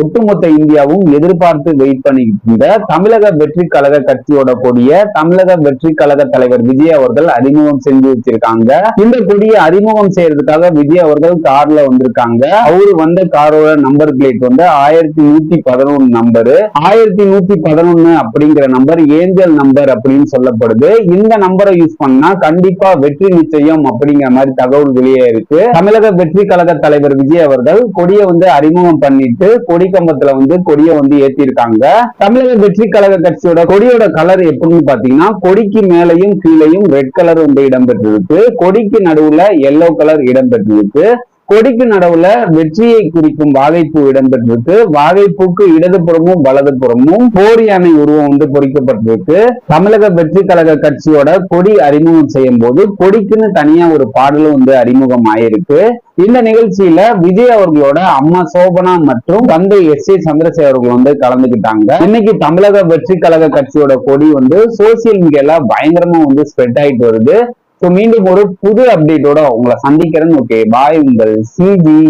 ஒட்டுமொத்த இந்தியாவும் எதிர்பார்த்து வெயிட் பண்ணிட்டு இருந்த தமிழக வெற்றி கழக கட்சியோட கொடிய தமிழக வெற்றி கழக தலைவர் விஜய் அவர்கள் அறிமுகம் செஞ்சு வச்சிருக்காங்க. இந்த கொடியை அறிமுகம் செய்யறதுக்காக விஜய் அவர்கள் கார்ல வந்திருக்காங்க. அவரு வந்த காரோட நம்பர் பிளேட் வந்து ஆயிரத்தி நூத்தி பதினொன்னு நம்பரு ஆயிரத்தி நூத்தி பதினொன்னு அப்படிங்கிற நம்பர் ஏஞ்சல் நம்பர் அப்படின்னு சொல்லப்படுது. இந்த நம்பரை யூஸ் பண்ணா கண்டிப்பா வெற்றி நிச்சயம் அப்படிங்கிற மாதிரி தகவல் வெளியே இருக்கு. தமிழக வெற்றி கழக தலைவர் விஜய் அவர்கள் கொடியை வந்து அறிமுகம் பண்ணிட்டு கொடி கம்பத்துல வந்து கொடியை வந்து ஏத்திருக்காங்க. தமிழக வெற்றி கழக கட்சியோட கொடியோட கலர் எப்படின்னு பாத்தீங்கன்னா கொடிக்கு மேலையும் கீழையும் ரெட் கலர் வந்து இடம்பெற்றிருக்கு. கொடிக்கு நடுவுல எல்லோ கலர் இடம்பெற்றிருக்கு. கொடிக்கு நடுவுல வெற்றியை குறிக்கும் வாகைப்பூ இடம்பெற்றிருக்கு. வாகைப்பூக்கு இடதுபுறமும் வலதுபுறமும் போர் யானை உருவம் வந்து பொறிக்கப்பட்டிருக்கு. தமிழக வெற்றி கழக கட்சியோட கொடி அறிமுகம் செய்யும் போது கொடிக்குன்னு தனியா ஒரு பாடலும் வந்து அறிமுகம் ஆயிருக்கு இந்த நிகழ்ச்சியில விஜய் அவர்களோட அம்மா சோபனா மற்றும் தந்தை எஸ் ஏ சந்திரசேகர் அவர்கள் வந்து கலந்துக்கிட்டாங்க இன்னைக்கு தமிழக வெற்றி கழக கட்சியோட கொடி வந்து சோசியல் மீடியால பயங்கரமா வந்து ஸ்ப்ரெட் ஆயிட்டு வருது. ஸோ மீண்டும் ஒரு புது அப்டேட்டோட உங்களை சந்திக்கிறேன். ஓகே பாய் உங்கள் சிஜி